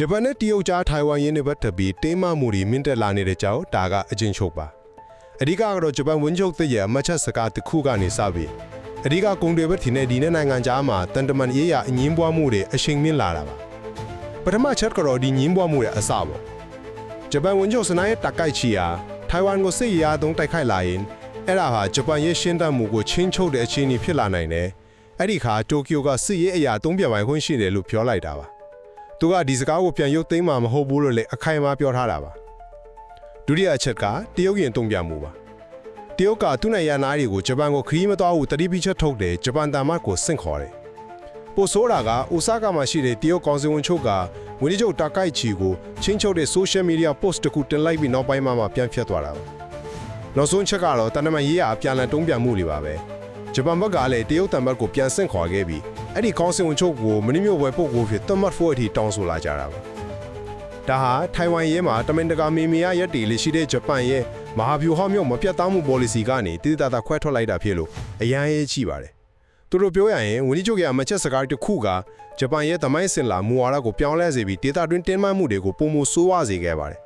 ဂျပန်နဲ့တရုတ်ကြားထိုင်ဝမ်ရင်းနဲ့ပတ်သက်ပြီးတင်းမာမှုတွေမြင့်တက်လာနေတဲ့ကြောင်းဒါကအကျဉ်းချုပ်ပါအဓိကကတော့ဂျပန်ဝန်ချုပ်သစ်ရဲ့အမတ်ချက်စကားတစ်ခုကနေစပြီးအဓိကကုန်တွေဘက်ထင်းတဲ့ဒီနေ့နိုင်ငံကြားမှာတန်တမန်ရေးရအငင်းပွားမှုတွေအရှိန်မြင့်လာတာပါပထမချက်ကတော့ဒီငင်းပွားမှုရဲ့အစပေါ့ဂျပန်ဝန်ချုပ်စနိုင်းရဲ့တကိုက်ချီယာထိုင်ဝမ်ကိုစစ်ရေးအားသုံးတိုက်ခိုက်လာရင်အဲ့ဒါဟာဂျပန်ရဲ့ရှင်းတတ်မှုကိုချင်းချုပ်တဲ့အခြေအနေဖြစ်လာနိုင်တယ်အဲ့ဒီခါတိုကျိုကစစ်ရေးအရာသုံးပြပိုင်ခွင့်ရှိတယ်လို့ပြောလိုက်တာပါ သူကဒီစကားကိုပြန်ရုပ်သိမ်းမှာမဟုတ်ဘူးလို့လည်းအခိုင်အမာပြောထားတာပါဒုတိယအချက်ကတရုတ်ရင်တုံ့ပြန်မှုပါတရုတ်ကသူ့နိုင်ငံသားတွေကိုဂျပန်ကိုခရီးမသွားဘူးတတိပိချက်ထုတ်တယ်ဂျပန်တမတ်ကိုဆင့်ခေါ်တယ်ပိုဆိုးတာကအိုဆာကာမှာရှိတဲ့တရုတ်ကောင်စီဝန်ချုပ်ကဝန်ကြီးချုပ်တာကိုက်ချီကိုချင်းချုပ်တဲ့ social media post တစ်ခုတင်လိုက်ပြီးနောက်ပိုင်းမှာမှပြန်ဖြတ်သွားတာပါနောက်ဆုံးချက်ကတော့တန်တမန်ရေးရအပြန်လည်တုံ့ပြန်မှုတွေပါပဲ ဂျပန်ဘက်ကလည်းတရုတ်တမတ်ကိုပြန်ဆင့်ခေါ်ခဲ့ပြီးအဲ့ဒီကောင်စီဝန်ချုပ်ကိုမင်းမျိုးဝယ်ပုတ်ကိုဖြစ်တမတ်ဖို့အထိတောင်းဆိုလာကြတာပါဒါဟာထိုင်ဝမ်ရဲမှာတမင်တကာမီမီယာရက်တီလေးရှိတဲ့ဂျပန်ရဲ့မဟာဗျူဟာမျိုးမပြတ်သားမှု policy ကနေတည်တည်တာခွဲထွက်လိုက်တာဖြစ်လို့အရန်ရေးချိပါတယ်သူတို့ပြောရရင်ဝန်ကြီးချုပ်ရဲ့အမချက်စကားတစ်ခုကဂျပန်ရဲ့သမိုင်းစင်လာမူဝါဒကိုပြောင်းလဲစေပြီးဒေတာတွင်းတင်းမာမှုတွေကိုပုံမဆိုးဝါစေခဲ့ပါတယ်